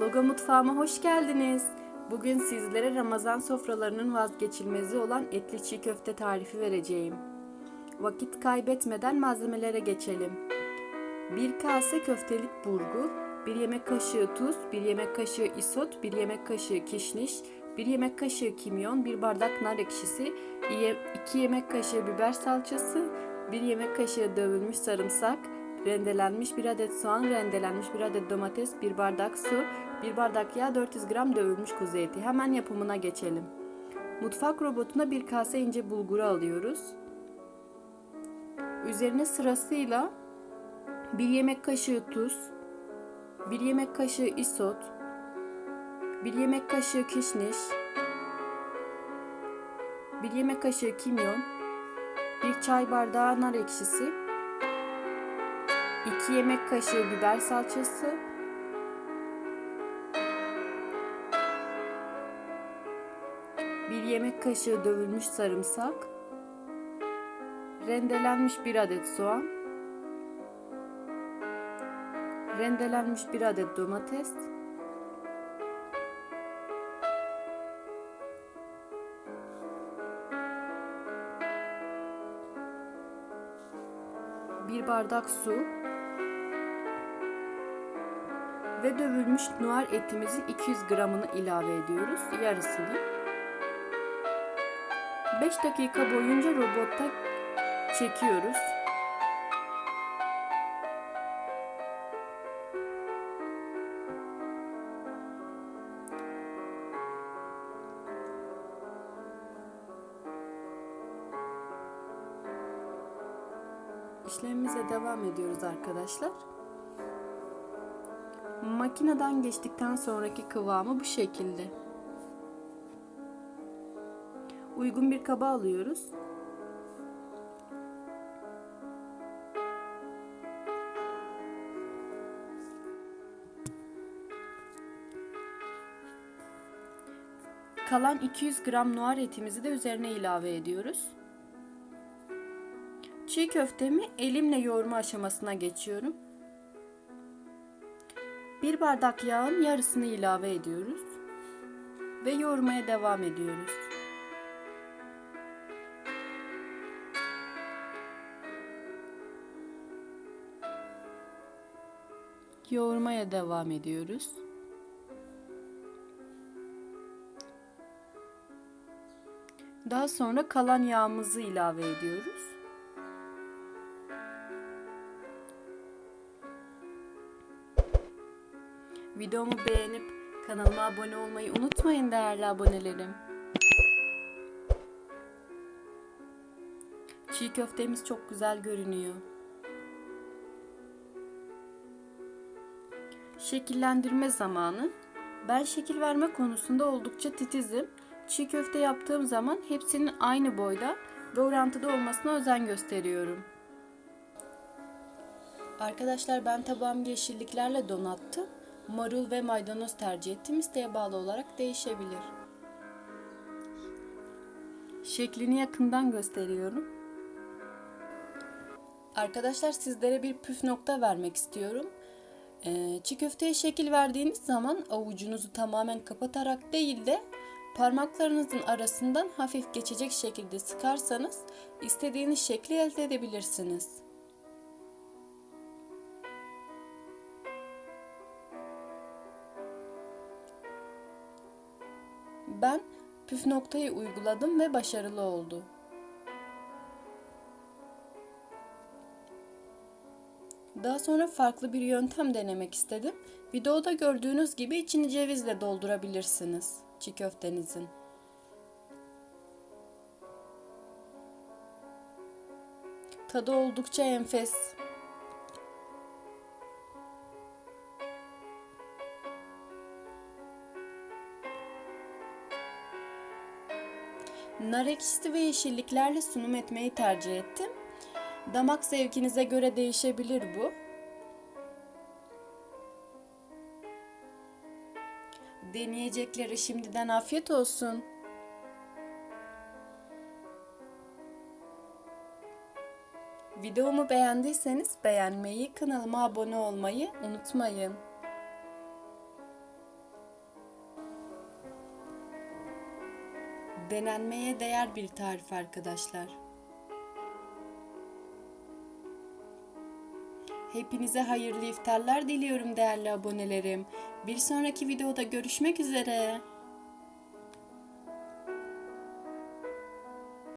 Logo mutfağıma hoş geldiniz. Bugün sizlere Ramazan sofralarının vazgeçilmezi olan etli çiğ köfte tarifi vereceğim. Vakit kaybetmeden malzemelere geçelim. 1 kase köftelik burgu, 1 yemek kaşığı tuz, 1 yemek kaşığı isot, 1 yemek kaşığı kişniş, 1 yemek kaşığı kimyon, 1 bardak nar ekşisi, 2 yemek kaşığı biber salçası, 1 yemek kaşığı dövülmüş sarımsak, rendelenmiş 1 adet soğan, rendelenmiş 1 adet domates, 1 bardak su, 1 bardak yağ, 400 gram dövülmüş kuzu eti. Hemen yapımına geçelim. Mutfak robotuna bir kase ince bulguru alıyoruz. Üzerine sırasıyla 1 yemek kaşığı tuz, 1 yemek kaşığı isot, 1 yemek kaşığı kişniş, 1 yemek kaşığı kimyon, 1 çay bardağı nar ekşisi, 2 yemek kaşığı biber salçası, bir yemek kaşığı dövülmüş sarımsak, rendelenmiş bir adet soğan, rendelenmiş bir adet domates, bir bardak su ve dövülmüş noir etimizin 200 gramını ilave ediyoruz. Yarısını. 5 dakika boyunca robotta çekiyoruz. İşlemimize devam ediyoruz arkadaşlar. Makineden geçtikten sonraki kıvamı bu şekilde. Uygun bir kaba alıyoruz. Kalan 200 gram noir etimizi de üzerine ilave ediyoruz. Çiğ köftemi elimle yoğurma aşamasına geçiyorum. Bir bardak yağın yarısını ilave ediyoruz ve yoğurmaya devam ediyoruz. Yoğurmaya devam ediyoruz. Daha sonra kalan yağımızı ilave ediyoruz. Videomu beğenip kanalıma abone olmayı unutmayın değerli abonelerim. Çiğ köftemiz çok güzel görünüyor. Şekillendirme zamanı. Ben şekil verme konusunda oldukça titizim. Çiğ köfte yaptığım zaman hepsinin aynı boyda ve orantıda olmasına özen gösteriyorum. Arkadaşlar ben tabağımı yeşilliklerle donattım. Marul ve maydanoz tercih ettim. İsteğe bağlı olarak değişebilir. Şeklini yakından gösteriyorum. Arkadaşlar sizlere bir püf nokta vermek istiyorum. Ee, çiğ köfteye şekil verdiğiniz zaman avucunuzu tamamen kapatarak değil de parmaklarınızın arasından hafif geçecek şekilde sıkarsanız istediğiniz şekli elde edebilirsiniz. Ben püf noktayı uyguladım ve başarılı oldu. Daha sonra farklı bir yöntem denemek istedim. Videoda gördüğünüz gibi içini cevizle doldurabilirsiniz çiğ köftenizin. Tadı oldukça enfes. Nar ekşisi ve yeşilliklerle sunum etmeyi tercih ettim. Damak zevkinize göre değişebilir bu. Deneyecekleri şimdiden afiyet olsun. Videomu beğendiyseniz beğenmeyi, kanalıma abone olmayı unutmayın. Denenmeye değer bir tarif arkadaşlar. Hepinize hayırlı iftarlar diliyorum değerli abonelerim. Bir sonraki videoda görüşmek üzere.